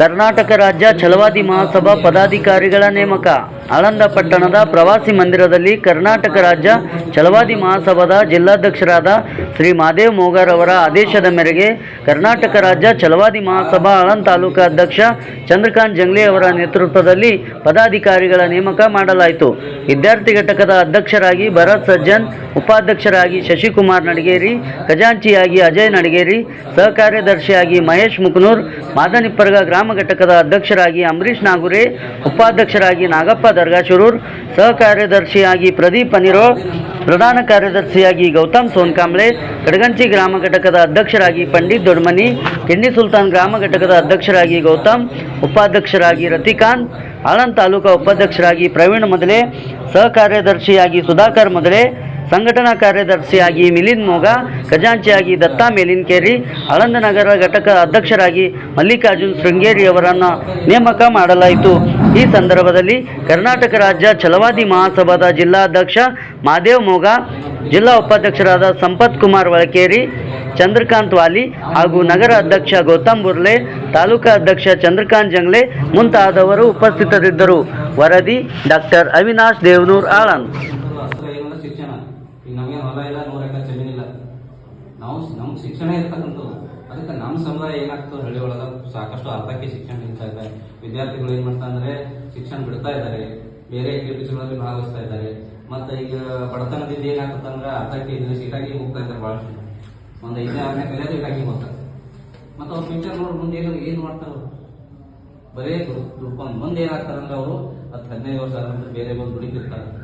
ಕರ್ನಾಟಕ ರಾಜ್ಯ ಛಲವಾದಿ ಮಹಾಸಭಾ ಪದಾಧಿಕಾರಿಗಳ ನೇಮಕ. ಆಳಂದ ಪಟ್ಟಣದ ಪ್ರವಾಸಿ ಮಂದಿರದಲ್ಲಿ ಕರ್ನಾಟಕ ರಾಜ್ಯ ಛಲವಾದಿ ಮಹಾಸಭಾದ ಜಿಲ್ಲಾಧ್ಯಕ್ಷರಾದ ಶ್ರೀ ಮಾದೇವ್ ಮೋಗರ್ ಅವರ ಆದೇಶದ ಮೇರೆಗೆ ಕರ್ನಾಟಕ ರಾಜ್ಯ ಛಲವಾದಿ ಮಹಾಸಭಾ ಆಳಂದ ತಾಲೂಕು ಅಧ್ಯಕ್ಷ ಚಂದ್ರಕಾಂತ್ ಜಂಗ್ಲಿ ಅವರ ನೇತೃತ್ವದಲ್ಲಿ ಪದಾಧಿಕಾರಿಗಳ ನೇಮಕ ಮಾಡಲಾಯಿತು. ವಿದ್ಯಾರ್ಥಿ ಘಟಕದ ಅಧ್ಯಕ್ಷರಾಗಿ ಭರತ್ ಸಜ್ಜನ್ ಉಪಾಧ್ಯಕ್ಷರಾಗಿ ಶಶಿಕುಮಾರ್ ನಡಗೇರಿ, ಖಜಾಂಚಿಯಾಗಿ ಅಜಯ್ ನಡಗೇರಿ, ಸಹಕಾರ್ಯದರ್ಶಿಯಾಗಿ ಮಹೇಶ್ ಮುಕನೂರ್, ಮಾದನಿಪ್ಪರ್ಗ ಗ್ರಾಮ ಘಟಕದ ಅಧ್ಯಕ್ಷರಾಗಿ ಅಂಬರೀಶ್ ನಾಗುರೆ, ಉಪಾಧ್ಯಕ್ಷರಾಗಿ ನಾಗಪ್ಪ ದರ್ಗಾಶುರೂರ್, ಸಹಕಾರ್ಯದರ್ಶಿಯಾಗಿ ಪ್ರದೀಪ್ ಅನಿರೋ, ಪ್ರಧಾನ ಕಾರ್ಯದರ್ಶಿಯಾಗಿ ಗೌತಮ್ ಸೋನ್ಕಾಂಬ್ಳೆ, ಕಡಗಂಚಿ ಗ್ರಾಮ ಘಟಕದ ಅಧ್ಯಕ್ಷರಾಗಿ ಪಂಡಿತ್ ದೊಡ್ಮನಿ, ಕಿಂಡಿ ಸುಲ್ತಾನ್ ಗ್ರಾಮ ಘಟಕದ ಅಧ್ಯಕ್ಷರಾಗಿ ಗೌತಮ್, ಉಪಾಧ್ಯಕ್ಷರಾಗಿ ರತಿಕಾಂತ್ ಆಳಂದ್ ತಾಲೂಕಾ ಉಪಾಧ್ಯಕ್ಷರಾಗಿ ಪ್ರವೀಣ್ ಮೊದಲೇ, ಸಹಕಾರ್ಯದರ್ಶಿಯಾಗಿ ಸುಧಾಕರ್ ಮೊದಲೇ ಸಂಘಟನಾ ಕಾರ್ಯದರ್ಶಿಯಾಗಿ ಮಿಲಿಂದ್ ಮೋಗ, ಖಜಾಂಚಿಯಾಗಿ ದತ್ತಾ ಮೇಲಿನ್ಕೇರಿ ಆಳಂದ ನಗರ ಘಟಕ ಅಧ್ಯಕ್ಷರಾಗಿ ಮಲ್ಲಿಕಾರ್ಜುನ್ ಶೃಂಗೇರಿ ಅವರನ್ನು ನೇಮಕ ಮಾಡಲಾಯಿತು. ಈ ಸಂದರ್ಭದಲ್ಲಿ ಕರ್ನಾಟಕ ರಾಜ್ಯ ಛಲವಾದಿ ಮಹಾಸಭಾದ ಜಿಲ್ಲಾಧ್ಯಕ್ಷ ಮಾದೇವ್ ಮೋಗ, ಜಿಲ್ಲಾ ಉಪಾಧ್ಯಕ್ಷರಾದ ಸಂಪತ್ ಕುಮಾರ್ ವಳಕೇರಿ, ಚಂದ್ರಕಾಂತ್ ವಾಲಿ ಹಾಗೂ ನಗರ ಅಧ್ಯಕ್ಷ ಗೌತಮ್ ಬುರ್ಲೆ, ತಾಲೂಕಾ ಅಧ್ಯಕ್ಷ ಚಂದ್ರಕಾಂತ್ ಜಂಗ್ಲೆ ಮುಂತಾದವರು ಉಪಸ್ಥಿತರಿದ್ದರು. ವರದಿ ಡಾಕ್ಟರ್ ಅವಿನಾಶ್ ದೇವನೂರ್ ಆಳಂದ್ ಹೊಲ ಇಲ್ಲ ನೂರ ಎಕರೆ ಜಮೀನಿಲ್ಲ ನಾವು, ನಮ್ಗೆ ಶಿಕ್ಷಣ ಇರ್ತಕ್ಕಂಥದ್ದು. ಅದಕ್ಕೆ ನಮ್ಮ ಸಮುದಾಯ ಏನಾಗ್ತದೆ? ಹಳ್ಳಿ ಒಳಗೆ ಸಾಕಷ್ಟು ಅರ್ಧಕ್ಕೆ ಶಿಕ್ಷಣ ನಿಲ್ತಾ ಇದೆ. ವಿದ್ಯಾರ್ಥಿಗಳು ಏನು ಮಾಡ್ತಾ ಅಂದ್ರೆ, ಶಿಕ್ಷಣ ಬಿಡ್ತಾ ಇದ್ದಾರೆ. ಬೇರೆ ಆಕ್ಟಿವಿಟೀಸ್ಗಳಲ್ಲಿ ಭಾಗವಹಿಸ್ತಾ ಇದ್ದಾರೆ. ಮತ್ತೆ ಈಗ ಬಡತನದಿಂದ ಏನಾಗ್ತದೆ ಅಂದ್ರೆ ಅರ್ಧಕ್ಕೆ ಸೀಟಾಗಿ ಹೋಗ್ತಾ ಇದ್ದಾರೆ ಭಾಳಷ್ಟು ಒಂದು ಐದನೇ, ಆರನೇ ಕಲಿಯೋದು ಸೀಟಾಗಿ ಹೋಗ್ತಾರೆ ಮತ್ತೆ ಅವ್ರ ಫ್ಯೂಚರ್ ನೋಡಿ ಮುಂದೆ ಏನು ಏನು ಮಾಡ್ತಾರೆ? ಬರೇ ದುಡ್ಕೊಂಡು ಮುಂದೆ ಏನಾಗ್ತಾರೆ ಅಂದ್ರೆ ಅವರು ಹತ್ತು ಹದಿನೈದು ವರ್ಷ ಆದ ನಂತರ ಬೇರೆ ಬಂದು ದುಡಿತಿರ್ತಾರೆ.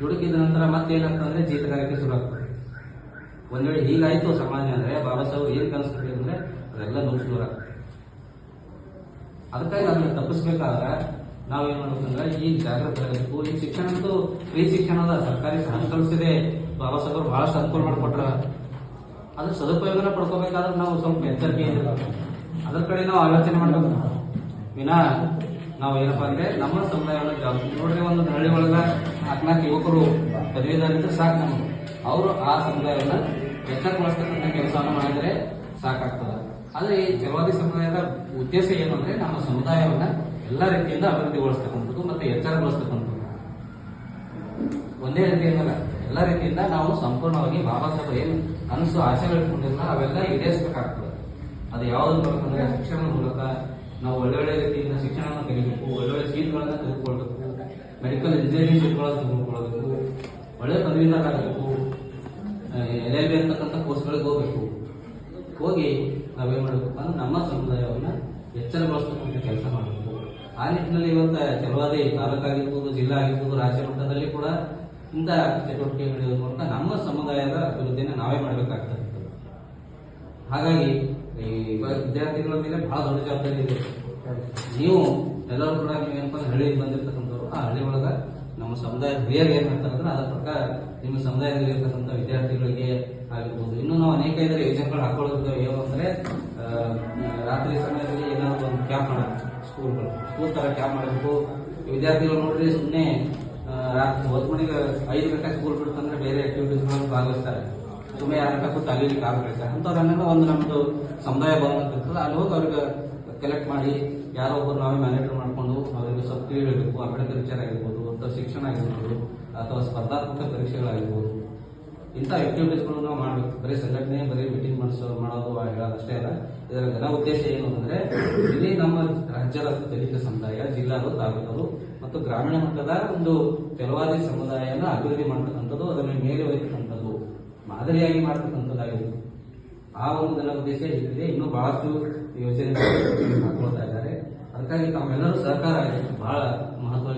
ದುಡುಕಿದ ನಂತರ ಮತ್ತೆ ಏನಾಗ್ತದೆ ಅಂದ್ರೆ ಜೀತಗಾರಿಕೆ ಶುರು ಆಗ್ತದೆ ಒಂದ್ ವೇಳೆ ಹೀಗಾಯ್ತು ಸಮಾಜ ಅಂದ್ರೆ ಬಾಬಾ ಸಾಹೇಬ್ ಏನ್ ಕನಸ್ತಾರೆ ಅಂದ್ರೆ ಅದೆಲ್ಲ ನಮಗೆ ಶುರು ಆಗ್ತದೆ ಅದಕ್ಕಾಗಿ ಅದನ್ನ ತಪ್ಪಿಸ್ಬೇಕಾದ್ರೆ ನಾವೇನ್ ಮಾಡ್ಬೇಕಂದ್ರೆ ಈ ಜಾಗೃತಿ ಆಗಬೇಕು ಈ ಶಿಕ್ಷಣ ಅಂತೂ ಫ್ರೀ ಶಿಕ್ಷಣ ಅದ ಸರ್ಕಾರಿ ಸಹ ಕಲಿಸಿದೆ ಬಾಬಾ ಸಾಹೇಬ್ ಬಹಳಷ್ಟು ಅನುಕೂಲ ಮಾಡಿಕೊಟ್ರ. ಅದ್ರ ಸದುಪಯೋಗನ ಪಡ್ಕೋಬೇಕಾದ್ರೆ ನಾವು ಸ್ವಲ್ಪ ಎಚ್ಚರಿಕೆಯಿಂದ ಅದ್ರ ಕಡೆ ನಾವು ಆಲೋಚನೆ ಮಾಡ್ಬೇಕು. ವಿನಾ, ನಾವು ಏನಪ್ಪಾ ಅಂದ್ರೆ ನಮ್ಮ ಸಮುದಾಯವನ್ನು ನೋಡ್ರಿ, ಒಂದು ಹಳ್ಳಿ ಒಳಗ ನಾಲ್ಕು ಯುವಕರು ಪದವೀಧರಿದ್ರೆ ಸಾಕು ನಮಗೆ. ಅವರು ಆ ಸಮುದಾಯವನ್ನ ಎಚ್ಚರಗೊಳಿಸ್ತಕ್ಕಂಥ ಕೆಲಸವನ್ನು ಮಾಡಿದರೆ ಸಾಕಾಗ್ತದೆ. ಆದರೆ ಈ ಜಲವಾದಿ ಸಮುದಾಯದ ಉದ್ದೇಶ ಏನು ಅಂದ್ರೆ ನಮ್ಮ ಸಮುದಾಯವನ್ನ ಎಲ್ಲ ರೀತಿಯಿಂದ ಅಭಿವೃದ್ಧಿಗೊಳಿಸ್ತಕ್ಕಂಥದ್ದು ಮತ್ತೆ ಎಚ್ಚರಗೊಳಿಸ್ತಕ್ಕಂಥದ್ದು ಒಂದೇ ರೀತಿಯಿಂದ ಎಲ್ಲ ರೀತಿಯಿಂದ ನಾವು ಸಂಪೂರ್ಣವಾಗಿ ಬಾಬಾ ಸಾಹೇಬ್ ಏನು ಅನಿಸು ಆಸೆಗಳು ಇಟ್ಕೊಂಡಿಲ್ಲ ಅವೆಲ್ಲ ಈಡೇರಿಸಬೇಕಾಗ್ತದೆ. ಅದು ಯಾವ್ದು ಅಂದ್ರೆ ಶಿಕ್ಷಣದ ಮೂಲಕ ನಾವು ಒಳ್ಳೊಳ್ಳೆ ರೀತಿಯಿಂದ ಶಿಕ್ಷಣವನ್ನು ಕಲಿಬೇಕು ಒಳ್ಳೊಳ್ಳೆ ಸೀಟ್ಗಳನ್ನ ತೆಗೆದುಕೊಳ್ಬೇಕು. ಮೆಡಿಕಲ್ ಇಂಜಿನಿಯರಿಂಗ್ ಸೀಟ್ಗಳನ್ನು ತೆಗೆದುಕೊಳ್ಬೇಕು ಒಳ್ಳೆ ಪದವೀಧರಾಗಬೇಕು ಎಲ್ ಎಲ್ ಬಿ ಅಂತಕ್ಕಂಥ ಕೋರ್ಸ್ಗಳಿಗೆ ಹೋಗ್ಬೇಕು. ಹೋಗಿ ನಾವೇನು ಮಾಡಬೇಕು ಅಂದ್ರೆ ನಮ್ಮ ಸಮುದಾಯವನ್ನ ಎಚ್ಚರಗೊಳಿಸ್ತಕ್ಕಂಥ ಕೆಲಸ ಮಾಡಬೇಕು. ಆ ನಿಟ್ಟಿನಲ್ಲಿ ಇವತ್ತು ಚಲವಾದಿ ತಾಲೂಕಾಗಿರ್ಬೋದು, ಜಿಲ್ಲಾ ಆಗಿರ್ಬೋದು, ರಾಜ್ಯ ಮಟ್ಟದಲ್ಲಿ ಕೂಡ ಇಂಥ ಚಟುವಟಿಕೆ ನಡೆಯೋದ್ರ ಮೂಲಕ ನಮ್ಮ ಸಮುದಾಯದ ಅಭಿವೃದ್ಧಿಯನ್ನು ನಾವೇ ಮಾಡಬೇಕಾಗ್ತದೆ. ಹಾಗಾಗಿ ಈ ವಿದ್ಯಾರ್ಥಿಗಳ ಮೇಲೆ ಬಹಳ ದೊಡ್ಡ ಜವಾಬ್ದಾರಿ ಇದೆ. ನೀವು ಎಲ್ಲರೂ ಕೂಡ ನೀವು ಏನಪ್ಪ ಅಂದ್ರೆ ಹಳ್ಳಿಯಿಂದ ಬಂದಿರ್ತಕ್ಕಂಥವ್ರು ಆ ಹಳ್ಳಿ ಒಳಗ ನಮ್ಮ ಸಮುದಾಯ ಹಿರಿಯರು ಏನ್ ಹೇಳ್ತಾರೆ ಅಂದ್ರೆ ಪ್ರಕಾರ ನಿಮ್ಮ ಸಮುದಾಯದಲ್ಲಿ ಇರ್ತಕ್ಕಂಥ ವಿದ್ಯಾರ್ಥಿಗಳಿಗೆ ಆಗಿರ್ಬೋದು. ಇನ್ನು ನಾವು ಅನೇಕ ಇದರ ಯೋಜನೆಗಳು ಹಾಕೊಳ್ಳೋದು ಏನು ಅಂದ್ರೆ ರಾತ್ರಿ ಸಮಯದಲ್ಲಿ ಏನಾದ್ರು ಒಂದು ಕ್ಯಾಂಪ್ ಮಾಡಬೇಕು ಸ್ಕೂಲ್ಗಳು. ಸ್ಕೂಲ್ ತರ ಕ್ಯಾಂಪ್ ಮಾಡಬೇಕು. ವಿದ್ಯಾರ್ಥಿಗಳು ನೋಡ್ರಿ ಸುಮ್ಮನೆ ರಾತ್ರಿ ಒಂದು ಮಣಿಗೆ ಐದು ಗಂಟೆ ಸ್ಕೂಲ್ ಬಿಡ್ತಂದ್ರೆ ಬೇರೆ ಆಕ್ಟಿವಿಟೀಸ್ಗಳಲ್ಲಿ ಭಾಗವಹಿಸ್ತಾರೆ. ಸುಮ್ಮನೆ ಯಾರ ಕೂತು ಅಲ್ಲಿ ಆಗಬೇಕು ಅಂಥವ್ರನ್ನೆಲ್ಲ ಒಂದು ನಮ್ಮದು ಸಮುದಾಯ ಭವನ ಇರ್ತದೆ ಅಲ್ಲಿ ಹೋಗಿ ಅವ್ರಿಗೆ ಕಲೆಕ್ಟ್ ಮಾಡಿ ಯಾರೋ ಒಬ್ಬರು ನಾವೇ ಮ್ಯಾನೇಜರ್ ಮಾಡಿಕೊಂಡು ಅವರಿಗೆ ಸ್ವಲ್ಪ ತಿಳಿಬೇಕು ವಿಚಾರ ಆಗಿರ್ಬೋದು ಅಥವಾ ಶಿಕ್ಷಣ ಆಗಿರ್ಬೋದು, ಅಥವಾ ಸ್ಪರ್ಧಾತ್ಮಕ ಪರೀಕ್ಷೆಗಳಾಗಿರ್ಬೋದು. ಇಂಥ ಆಕ್ಟಿವಿಟೀಸ್ಗಳು ನಾವು ಮಾಡಬೇಕು. ಬರೀ ಸಂಘಟನೆ, ಬರೀ ಮೀಟಿಂಗ್ ಮಾಡಿಸೋ, ಮಾಡೋದು ಅಷ್ಟೇ ಅಲ್ಲ. ಇದರ ಘನ ಉದ್ದೇಶ ಏನು ಅಂದರೆ, ಇಲ್ಲಿ ನಮ್ಮ ರಾಜ್ಯದ ದಲಿತ ಸಮುದಾಯ ಜಿಲ್ಲಾದು ತಾಲೂಕರು ಮತ್ತು ಗ್ರಾಮೀಣ ಮಟ್ಟದ ಒಂದು ಕೆಲವಾದಿ ಸಮುದಾಯನ ಅಭಿವೃದ್ಧಿ ಮಾಡ್ತಕ್ಕಂಥದ್ದು, ಅದನ್ನು ಮೇಲೆ ಒಯ್ತಕ್ಕಂಥದ್ದು ಮಾದರಿಯಾಗಿ ಮಾಡ್ತಕ್ಕಂಥದ್ದಾಗಿದೆ. ಆ ಒಂದು ಉದ್ದೇಶ ಇದೆ ಇನ್ನೂ ಬಹಳಷ್ಟು ಯೋಜನೆ ಹಾಕೊಳ್ತಾ ಇದ್ದಾರೆ. ಅದಕ್ಕಾಗಿ ತಮ್ಮೆಲ್ಲರೂ ಸಹಕಾರ ಬಹಳ ಮಹತ್ವ